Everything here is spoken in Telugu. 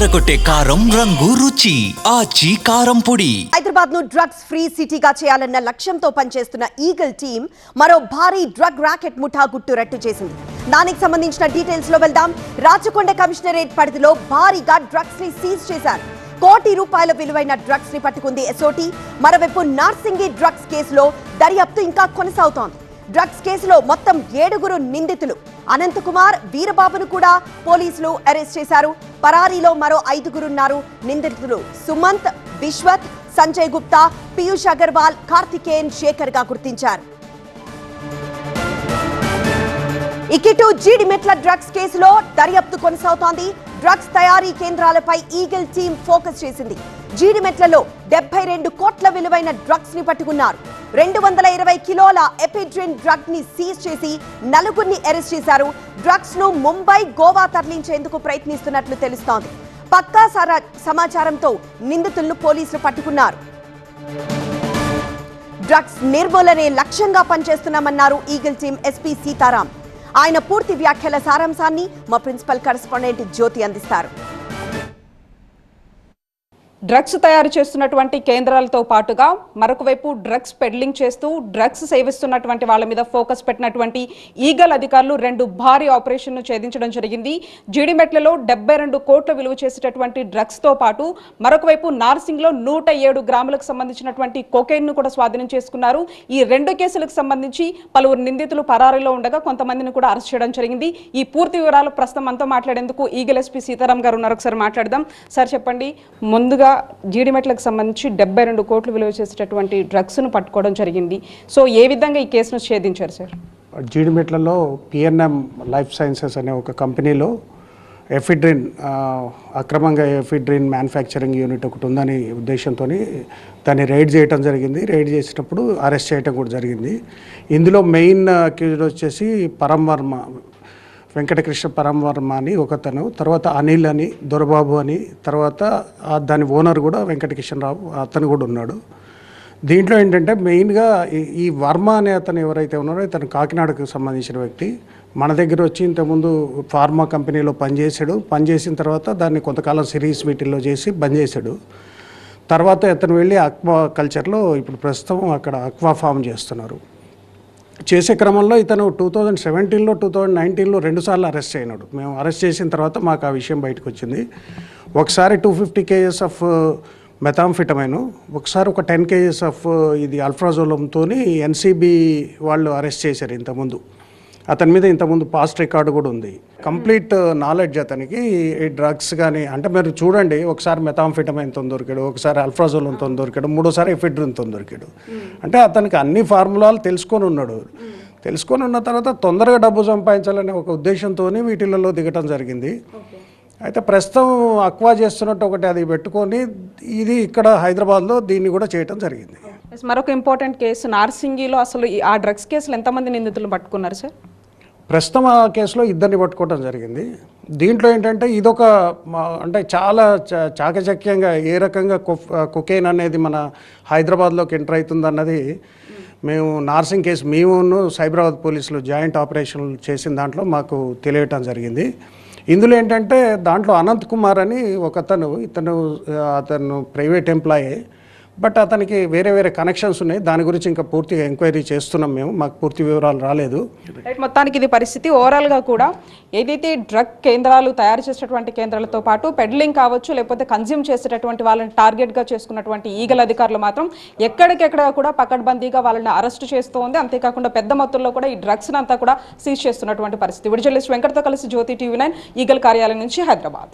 ఎర్రగొట్టే కారం రంగు రుచి ఆచి కారం పొడి. హైదరాబాద్ను డ్రగ్స్ ఫ్రీ సిటీగా చేయాలన్న లక్ష్యంతో పనిచేస్తున్న ఈగల్ టీం మరో భారీ డ్రగ్ రాకెట్ ముఠా గుట్టు రట్టు చేసింది. దానికి సంబంధించిన డీటెయిల్స్లో వెళ్దాం. రాచకొండ కమిషనరేట్ పరిధిలో భారీగా డ్రగ్స్ని సీజ్ చేశారు. కోటి రూపాయల విలువైన డ్రగ్స్ని పట్టుకుంది ఎస్ఓటి. మరోవైపు నార్సింగి డ్రగ్స్ కేసులో దర్యాప్తు ఇంకా కొనసాగుతోంది. డ్రగ్స్ కేసులో మొత్తం ఏడుగురు నిందితులు. అనంతకుమార్ వీరబాబును కూడా పోలీసులు అరెస్ట్ చేశారు. పరారీలో మరో ఐదుగురున్నారు నిందితులు. సుమంత్ విశ్వత్ సంజయ్ గుప్తా పీయూష్ అగర్వాల్ కార్తికేయన్ శేఖర్గా గుర్తించారు. ఇకిటు జీడిమెట్ల డ్రగ్స్ కేసులో దర్యాప్తు కొనసాగుతోంది. డ్రగ్స్ తయారీ కేంద్రాలపై ఈగల్ టీం ఫోకస్ చేసింది. జీడిమెట్లలో డెబ్బై రెండు కోట్ల విలువైన డ్రగ్స్ని పట్టుకున్నారు. రెండు వందల ఇరవై కిలోల ఎపిడ్రిన్ డ్రగ్ని సీజ్ చేసి నలుగురిని అరెస్ట్ చేశారు. డ్రగ్స్ను ముంబై గోవా తరలించేందుకు ప్రయత్నిస్తున్నట్లు తెలుస్తోంది. పక్కా సమాచారంతో నిందితులను పోలీసులు పట్టుకున్నారు. డ్రగ్స్ నిర్మూలనే లక్ష్యంగా పనిచేస్తున్నామన్నారు ఈగిల్ టీం ఎస్పీ సీతారాం. ఆయన పూర్తి వ్యాఖ్యల సారాంశాన్ని మా ప్రిన్సిపల్ కరెస్పాండెంట్ జ్యోతి అందిస్తారు. డ్రగ్స్ తయారు చేస్తున్నటువంటి కేంద్రాలతో పాటుగా మరొక వైపు డ్రగ్స్ పెడ్లింగ్ చేస్తూ డ్రగ్స్ సేవిస్తున్నటువంటి వాళ్ళ మీద ఫోకస్ పెట్టినటువంటి ఈగల్ అధికారులు రెండు భారీ ఆపరేషన్ను ఛేదించడం జరిగింది. జీడిమెట్లలో డెబ్బై రెండు కోట్ల విలువ చేసేటటువంటి డ్రగ్స్తో పాటు మరొక వైపు నార్సింగ్లో నూట ఏడు గ్రాములకు సంబంధించినటువంటి కొకైన్ను కూడా స్వాధీనం చేసుకున్నారు. ఈ రెండు కేసులకు సంబంధించి పలువురు నిందితులు పరారీలో ఉండగా కొంతమందిని కూడా అరెస్ట్ చేయడం జరిగింది. ఈ పూర్తి వివరాలు ప్రస్తుతం మనతో మాట్లాడేందుకు ఈగల్ ఎస్పీ సీతారాం గారు ఉన్నారు. ఒకసారి మాట్లాడదాం. సార్ చెప్పండి. ముందుగా జీడిమెట్లకు సంబంధించి డెబ్బై రెండు కోట్లు విలువ చేసేటటువంటి డ్రగ్స్ను పట్టుకోవడం జరిగింది. సో ఏ విధంగా ఈ కేసును ఛేదించారు సార్? జీడిమెట్లలో పిఎన్ఎం లైఫ్ సైన్సెస్ అనే ఒక కంపెనీలో ఎఫిడ్రిన్ అక్రమంగా ఎఫిడ్రిన్ మ్యానుఫ్యాక్చరింగ్ యూనిట్ ఒకటి ఉందని ఉద్దేశంతో దాన్ని రైడ్ చేయడం జరిగింది. రైడ్ చేసేటప్పుడు అరెస్ట్ చేయడం కూడా జరిగింది. ఇందులో మెయిన్ అక్యూజ్డ్ వచ్చేసి పరం వర్మ వెంకటకృష్ణ పరమవర్మ అని ఒకతను తర్వాత అనిల్ అని దొరబాబు అని తర్వాత దాని ఓనర్ కూడా వెంకటకృష్ణరావు అతను కూడా ఉన్నాడు. దీంట్లో ఏంటంటే మెయిన్గా ఈ- ఈ వర్మ అనే అతను ఎవరైతే ఉన్నారో ఇతను కాకినాడకు సంబంధించిన వ్యక్తి. మన దగ్గర వచ్చి ఇంతకుముందు ఫార్మా కంపెనీలో పనిచేశాడు. పనిచేసిన తర్వాత దాన్ని కొంతకాలం సిరీస్ మీటింగ్లో చేసి బంద్ చేశాడు తర్వాత ఇతను వెళ్ళి అక్వా కల్చర్లో ఇప్పుడు ప్రస్తుతం అక్కడ అక్వా ఫామ్ చేస్తున్నారు. చేసే క్రమంలో ఇతను టూ థౌజండ్ సెవెంటీన్లో టూ థౌజండ్ నైన్టీన్లో రెండుసార్లు అరెస్ట్ అయినాడు మేము అరెస్ట్ చేసిన తర్వాత మాకు ఆ విషయం బయటకు వచ్చింది. ఒకసారి two fifty kgs of methamphetamine ఒకసారి ఒక టెన్ కేజెస్ ఆఫ్ ఇది అల్ఫ్రాజోలంతో ఎన్సీబీ వాళ్ళు అరెస్ట్ చేశారు ఇంతకుముందు. అతని మీద ఇంతకుముందు పాస్ట్ రికార్డు కూడా ఉంది. కంప్లీట్ నాలెడ్జ్ అతనికి ఈ డ్రగ్స్ కానీ అంటే మీరు చూడండి ఒకసారి మెథాంఫిటమైన్తో దొరికాడు ఒకసారి అల్ఫ్రాజోలంతో దొరికాడు మూడోసారి ఎఫిడ్రిన్తో దొరికాడు. అంటే అతనికి అన్ని ఫార్ములాలు తెలుసుకొని ఉన్నాడు. తెలుసుకొని ఉన్న తర్వాత తొందరగా డబ్బు సంపాదించాలనే ఒక ఉద్దేశంతో వీటిలలో దిగటం జరిగింది. అయితే ప్రస్తుతం అక్వా చేస్తున్నట్టు ఒకటి అది పెట్టుకొని ఇది ఇక్కడ హైదరాబాద్లో దీన్ని కూడా చేయటం జరిగింది. మరొక ఇంపార్టెంట్ కేసు నార్సింగిలో అసలు ఆ డ్రగ్స్ కేసులు ఎంతమంది నిందితులు పట్టుకున్నారు సార్ ప్రస్తుతం ఆ కేసులో ఇద్దరిని పట్టుకోవడం జరిగింది. దీంట్లో ఏంటంటే ఇదొక అంటే చాలా చా- చాకచక్యంగా ఏ రకంగా కొకేన్ అనేది మన హైదరాబాద్లోకి ఎంటర్ అవుతుంది అన్నది మేము నార్సింగ్ కేసు మేము సైబరాబాద్ పోలీసులు జాయింట్ ఆపరేషన్ చేసిన దాంట్లో మాకు తెలియటం జరిగింది. ఇందులో ఏంటంటే దాంట్లో అనంత్ కుమార్ అని ఒక అతను ఇతను అతను ప్రైవేట్ ఎంప్లాయీ. బట్ అతనికి వేరే వేరే కనెక్షన్స్ ఉన్నాయి. దాని గురించి ఇంకా పూర్తిగా ఎంక్వైరీ చేస్తున్నాం మేము. మాకు పూర్తి వివరాలు రాలేదు. మొత్తానికి ఇది పరిస్థితి. ఓవరాల్గా కూడా ఏదైతే డ్రగ్ కేంద్రాలు తయారు చేసేటటువంటి కేంద్రాలతో పాటు పెడ్లింగ్ కావచ్చు లేకపోతే కన్జ్యూమ్ చేసేటటువంటి వాళ్ళని టార్గెట్గా చేసుకున్నటువంటి ఈగల అధికారులు మాత్రం ఎక్కడికెక్కడ కూడా పకడ్బందీగా వాళ్ళని అరెస్ట్ చేస్తూ ఉంది అంతేకాకుండా పెద్ద మొత్తంలో కూడా ఈ డ్రగ్స్ అంతా కూడా సీజ్ చేస్తున్నటువంటి పరిస్థితి. విడుదల వెంకటతో కలిసి జ్యోతి టీవీ నైన్ ఈగల్ కార్యాలయం నుంచి హైదరాబాద్.